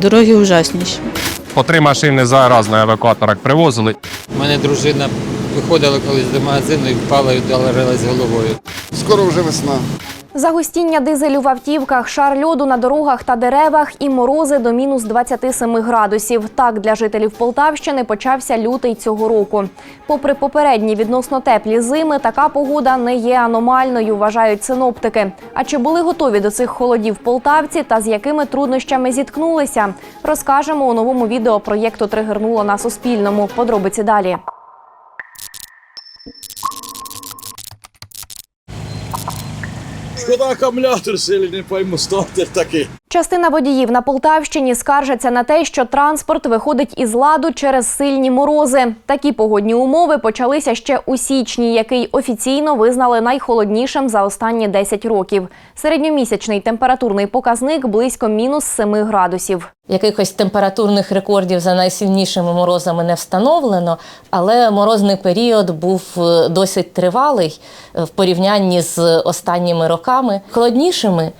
Дороги ужасніші. По три машини зараз на евакуаторах привозили. У мене дружина виходила колись до магазину і впала і вдарилась головою. Скоро вже весна. Загустіння дизелю в автівках, шар льоду на дорогах та деревах і морози до мінус 27 градусів. Так для жителів Полтавщини почався лютий цього року. Попри попередні відносно теплі зими, така погода не є аномальною, вважають синоптики. А чи були готові до цих холодів полтавці та з якими труднощами зіткнулися? Розкажемо у новому відео проєкту Тригернуло на Суспільному. Подробиці далі. Шкода акумулятор сильний, не пойму, стартер такий. Частина водіїв на Полтавщині скаржаться на те, що транспорт виходить із ладу через сильні морози. Такі погодні умови почалися ще у січні, який офіційно визнали найхолоднішим за останні 10 років. Середньомісячний температурний показник близько мінус 7 градусів. Якихось температурних рекордів за найсильнішими морозами не встановлено, але морозний період був е, досить тривалий е, в порівнянні з останніми роками. Холоднішими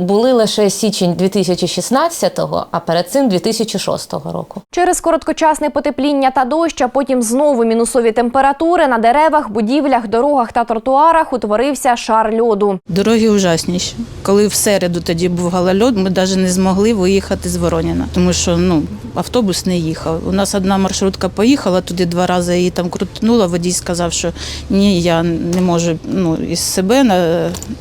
були лише січень 2016-го, а перед цим 2006 року. Через короткочасне потепління та дощ, а потім знову мінусові температури на деревах, будівлях, дорогах та тротуарах утворився шар льоду. Дороги ужасніші. Коли в середу тоді був галальод, ми навіть не змогли виїхати з Вороніна, тому що ну, автобус не їхав. У нас одна маршрутка поїхала туди два рази, її там крутнула. Водій сказав, що ні, я не можу ну, із себе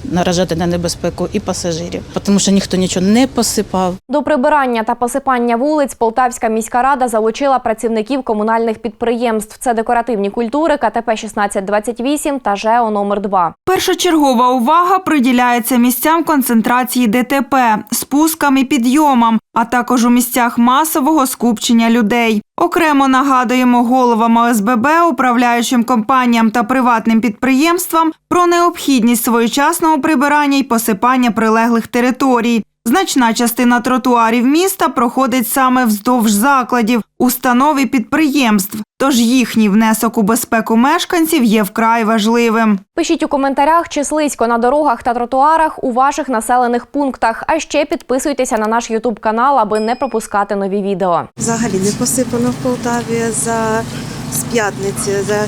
наражати на небезпеку і пасажирів, тому що ніхто нічого не посипав. До прибирання та посипання вулиць Полтавська міська рада залучила працівників комунальних підприємств. Це декоративні культури, КТП 1628 та ЖЕО номер 2 Першочергова увага приділяється місцям концентрації ДТП, спускам і підйомам, а також у місцях масового скупчення людей. Окремо нагадуємо головам ОСББ, управляючим компаніям та приватним підприємствам про необхідність своєчасного прибирання і посипання прилеглих територій. Значна частина тротуарів міста проходить саме вздовж закладів, установ і підприємств, тож їхній внесок у безпеку мешканців є вкрай важливим. Пишіть у коментарях, чи слизько на дорогах та тротуарах у ваших населених пунктах. А ще підписуйтеся на наш Ютуб канал, аби не пропускати нові відео. Взагалі не посипано в Полтаві за з п'ятниці за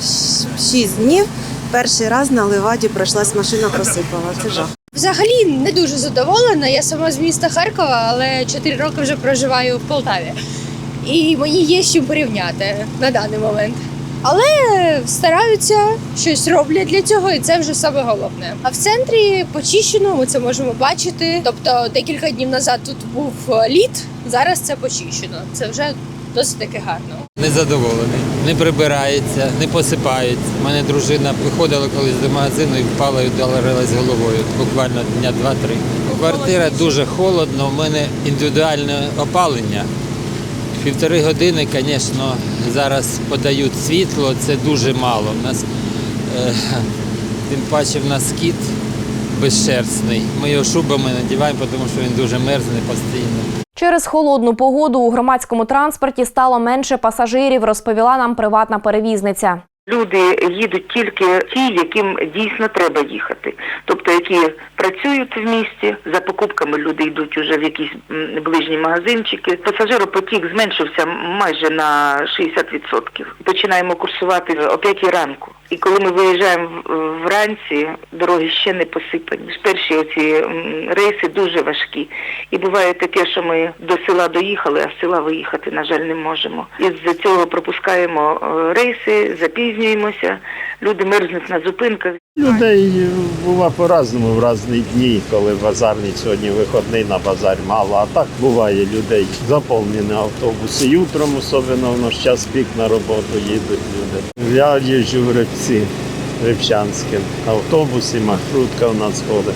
6 днів. Перший раз на Леваді пройшлась машина, просипала. Це жах. Взагалі не дуже задоволена. Я сама з міста Харкова, але 4 роки вже проживаю в Полтаві. І мені є з чим порівняти на даний момент. Але стараються, щось роблять для цього, і це вже саме головне. А в центрі почищено, ми це можемо бачити. Тобто декілька днів назад тут був е, лід, зараз це почищено. Це вже досить таки гарно. Незадоволений. Не прибирається, не посипається. У мене дружина виходила колись до магазину і впала і вдарилась головою. Буквально дня два-три. Квартира дуже холодно, у мене індивідуальне опалення. Півтори години, звісно, зараз подають світло, це дуже мало. У нас, е, тим паче в нас кіт безшерстний. Ми його шубами надіваємо, тому що він дуже мерзне постійно. Через холодну погоду у громадському транспорті стало менше пасажирів, розповіла нам приватна перевізниця. Люди їдуть тільки ті, яким дійсно треба їхати, тобто які працюють в місті. За покупками люди йдуть уже в якісь ближні магазинчики. Пасажиропотік зменшився майже на 60%. Починаємо курсувати о 5 ранку. І коли ми виїжджаємо вранці, дороги ще не посипані. Перші оці рейси дуже важкі. І буває таке, що ми до села доїхали, а з села виїхати, на жаль, не можемо. Із-за цього пропускаємо е, рейси, запізнюємося, люди мерзнуть на зупинках. Людей бува по-разному в різні дні, коли базарний сьогодні виходний на базар мало, а так буває людей. Заповнені автобуси. Утром особливо в наш час пік на роботу їдуть люди. Я їжджу в Рибці, Рибчанське. Автобуси, маршрутка у нас ходить.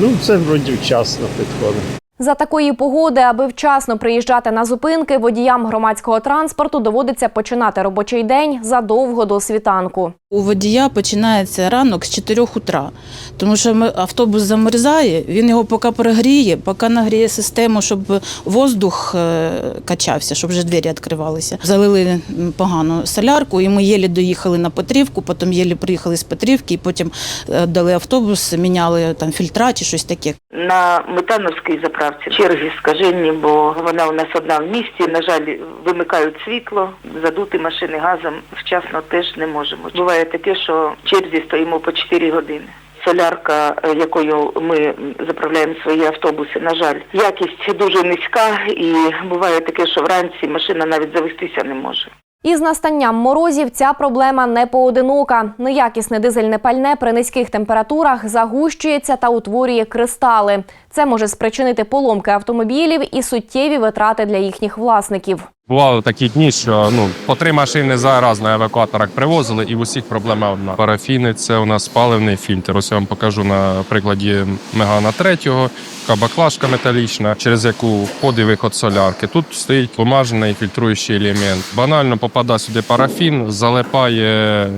Ну, це вроді вчасно підходить. За такої погоди, аби вчасно приїжджати на зупинки, водіям громадського транспорту доводиться починати робочий день задовго до світанку. У водія починається ранок з 4 утра, тому що автобус замерзає, він його поки прогріє, поки нагріє систему, щоб воздух е, качався, щоб вже двері відкривалися. Залили погану солярку, і ми єлі доїхали на Петрівку, потім єлі приїхали з Петрівки, і потім е, дали автобус, міняли там фільтра чи щось таке. На Метановській заправці черги скажені, бо вона у нас одна в місті. На жаль, вимикають світло, задути машини газом вчасно теж не можемо. Буває таке, що в черзі стоїмо по 4 години. Солярка, е, якою ми заправляємо свої автобуси, на жаль, якість дуже низька, і буває таке, що вранці машина навіть завестися не може. Із настанням морозів ця проблема не поодинока. Неякісне дизельне пальне при низьких температурах загущується та утворює кристали. Це може спричинити поломки автомобілів і суттєві витрати для їхніх власників. Бували такі дні, що ну по три машини зараз на евакуаторах привозили, і в усіх проблема одна. Парафіни це у нас паливний фільтр. Ось я вам покажу на прикладі Мегана третього, така баклажка металічна, через яку вход і виход солярки. Тут стоїть бумажний фільтруючий елемент. Банально попадає сюди парафін, залипає е,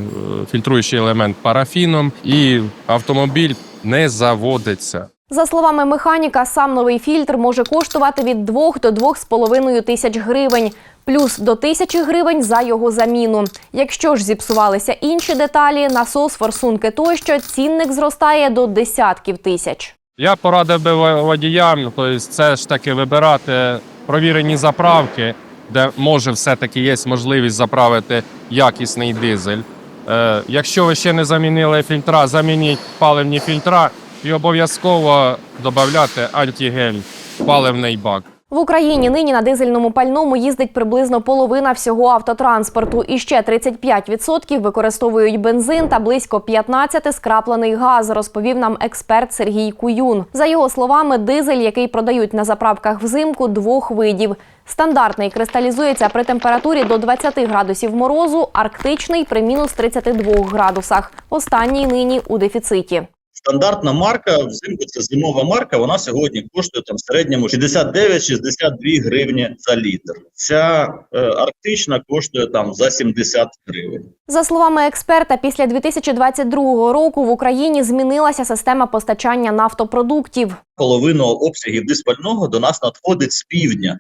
фільтруючий елемент парафіном, і автомобіль не заводиться. За словами механіка, сам новий фільтр може коштувати від 2 до 2,5 тисяч гривень, плюс до тисячі гривень за його заміну. Якщо ж зіпсувалися інші деталі, насос, форсунки тощо, цінник зростає до десятків тисяч. Я порадив би водіям, тобто це ж таки вибирати провірені заправки, де може все-таки є можливість заправити якісний дизель. Е, якщо ви ще не замінили фільтра, замініть паливні фільтра і обов'язково додати антигель в паливний бак. В Україні нині на дизельному пальному їздить приблизно половина всього автотранспорту, і ще 35% використовують бензин та близько 15% скраплений газ, розповів нам експерт Сергій Куюн. За його словами, дизель, який продають на заправках взимку, двох видів. Стандартний кристалізується при температурі до 20 градусів морозу, арктичний при мінус 32 градусах. Останній нині у дефіциті. Стандартна марка взимку це зимова марка. Вона сьогодні коштує там в середньому 69-62 гривні за літр. Ця е, арктична коштує там за 70 гривень. За словами експерта, після 2022 року в Україні змінилася система постачання нафтопродуктів. Половину обсягів диспального до нас надходить з півдня,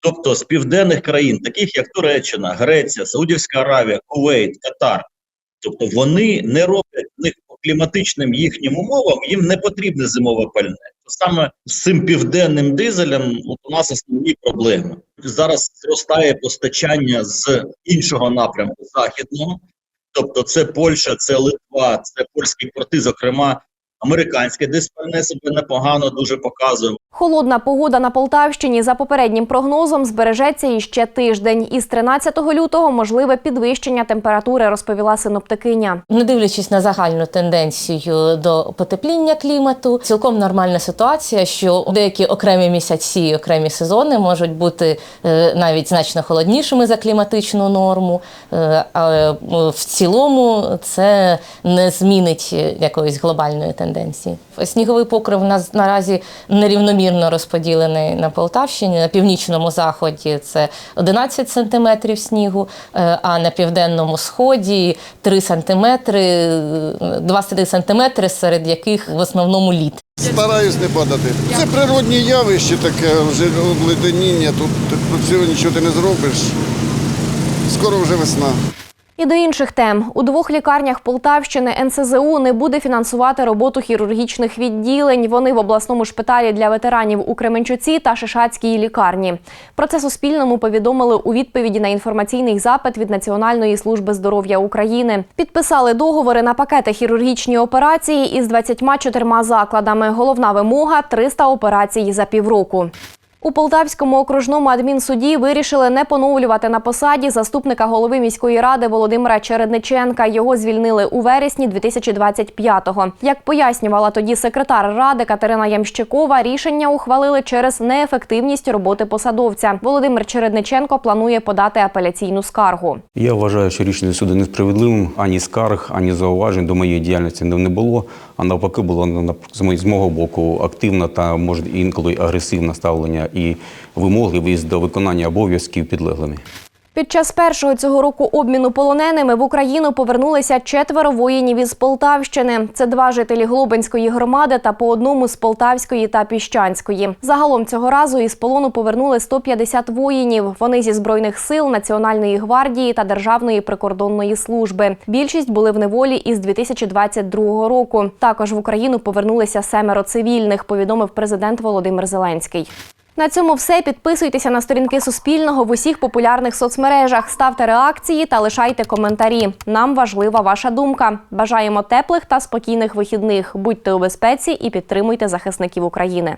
тобто з південних країн, таких як Туреччина, Греція, Саудівська Аравія, Кувейт, Катар. Тобто вони не роблять в них кліматичним їхнім умовам, їм не потрібне зимове пальне. Саме з цим південним дизелем от у нас основні проблеми. Зараз зростає постачання з іншого напрямку західного, тобто це Польща, це Литва, це польські порти, зокрема американське диспальне себе непогано дуже показує. Холодна погода на Полтавщині за попереднім прогнозом збережеться іще тиждень. Із 13 лютого можливе підвищення температури, розповіла синоптикиня. Не дивлячись на загальну тенденцію до потепління клімату, цілком нормальна ситуація, що деякі окремі місяці, окремі сезони можуть бути е, навіть значно холоднішими за кліматичну норму. Е, Але е, в цілому це не змінить якоїсь глобальної тенденції. Сніговий покрив у нас наразі нерівномірно розподілений на Полтавщині. На північному заході це 11 сантиметрів снігу, е, а на південному сході 3 сантиметри, е, 2-3 сантиметри, серед яких в основному лід. Стараюсь не падати. Це природні явище таке, вже обледеніння, тут, тут цього нічого ти не зробиш. Скоро вже весна. І до інших тем у двох лікарнях Полтавщини НСЗУ не буде фінансувати роботу хірургічних відділень. Вони в обласному шпиталі для ветеранів у Кременчуці та Шишацькій лікарні. Про це Суспільному повідомили у відповіді на інформаційний запит від Національної служби здоров'я України. Підписали договори на пакети хірургічні операції із 24 закладами. Головна вимога 300 операцій за півроку. У Полтавському окружному адмінсуді вирішили не поновлювати на посаді заступника голови міської ради Володимира Чередниченка. Його звільнили у вересні 2025-го. Як пояснювала тоді секретар ради Катерина Ямщикова, рішення ухвалили через неефективність роботи посадовця. Володимир Чередниченко планує подати апеляційну скаргу. Я вважаю, що рішення суду несправедливим. Ані скарг, ані зауважень до моєї діяльності не було. А навпаки, було з мого боку активне та може інколи агресивне ставлення і вимогливість до виконання обов'язків підлеглими. Під час першого цього року обміну полоненими в Україну повернулися четверо воїнів із Полтавщини. Це два жителі Глобинської громади та по одному з Полтавської та Піщанської. Загалом цього разу із полону повернули 150 воїнів. Вони зі збройних сил, Національної гвардії та Державної прикордонної служби. Більшість були в неволі із 2022 року. Також в Україну повернулися семеро цивільних. Повідомив президент Володимир Зеленський. На цьому все. Підписуйтеся на сторінки Суспільного в усіх популярних соцмережах, ставте реакції та лишайте коментарі. Нам важлива ваша думка. Бажаємо теплих та спокійних вихідних. Будьте у безпеці і підтримуйте захисників України.